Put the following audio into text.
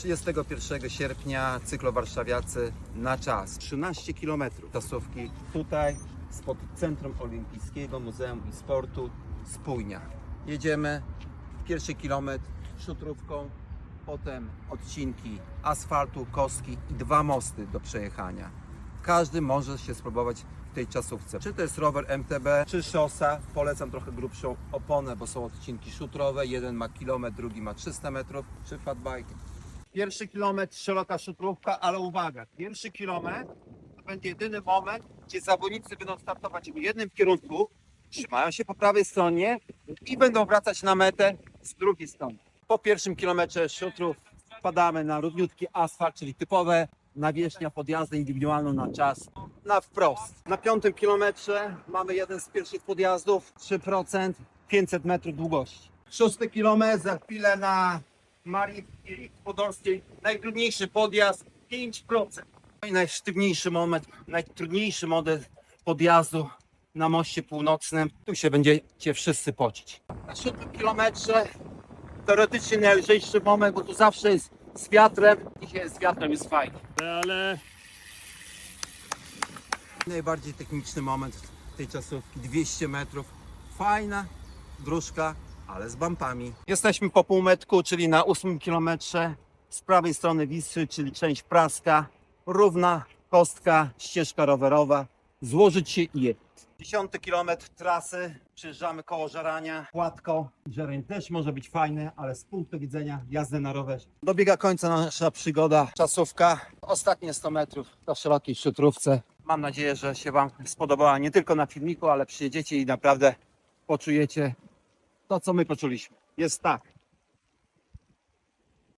31 sierpnia cyklowarszawiacy na czas. 13 km tasówki tutaj spod Centrum Olimpijskiego Muzeum i Sportu Spójnia. Jedziemy pierwszy kilometr szutrówką, potem odcinki asfaltu, kostki i dwa mosty do przejechania. Każdy może się spróbować w tej czasówce. Czy to jest rower MTB, czy szosa. Polecam trochę grubszą oponę, bo są odcinki szutrowe. Jeden ma kilometr, drugi ma 300 metrów, czy fatbike. Pierwszy kilometr szeroka szutrówka, ale uwaga, pierwszy kilometr to będzie jedyny moment, gdzie zawodnicy będą startować w jednym kierunku, trzymają się po prawej stronie i będą wracać na metę z drugiej strony. Po pierwszym kilometrze szutrów wpadamy na równiutki asfalt, czyli typowe nawierzchnia pod jazdę indywidualną na czas, na wprost. Na piątym kilometrze mamy jeden z pierwszych podjazdów, 3%, 500 metrów długości. Szósty kilometr, za chwilę na Marii Podolskiej, najtrudniejszy podjazd, 5%. No I najsztywniejszy moment, najtrudniejszy model podjazdu na moście północnym. Tu się będziecie wszyscy pocić. Na siódmym kilometrze teoretycznie najlżejszy moment, bo tu zawsze jest z wiatrem. Dzisiaj z wiatrem jest fajnie. ale Najbardziej techniczny moment tej czasówki, 200 metrów. Fajna dróżka, ale z bumpami. Jesteśmy po półmetku, czyli na 8 kilometrze. Z prawej strony Wisły, czyli część praska. Równa kostka, ścieżka rowerowa. Złożyć się i jechać. Dziesiąty kilometr trasy. Przyjeżdżamy koło Żerania. Płatko. Żereń też może być fajny, ale z punktu widzenia jazdy na rowerze. Dobiega końca nasza przygoda. Czasówka. Ostatnie 100 metrów do szerokiej szutrówce. Mam nadzieję, że się Wam spodobała nie tylko na filmiku, ale przyjedziecie i naprawdę poczujecie to, co my poczuliśmy. Jest tak.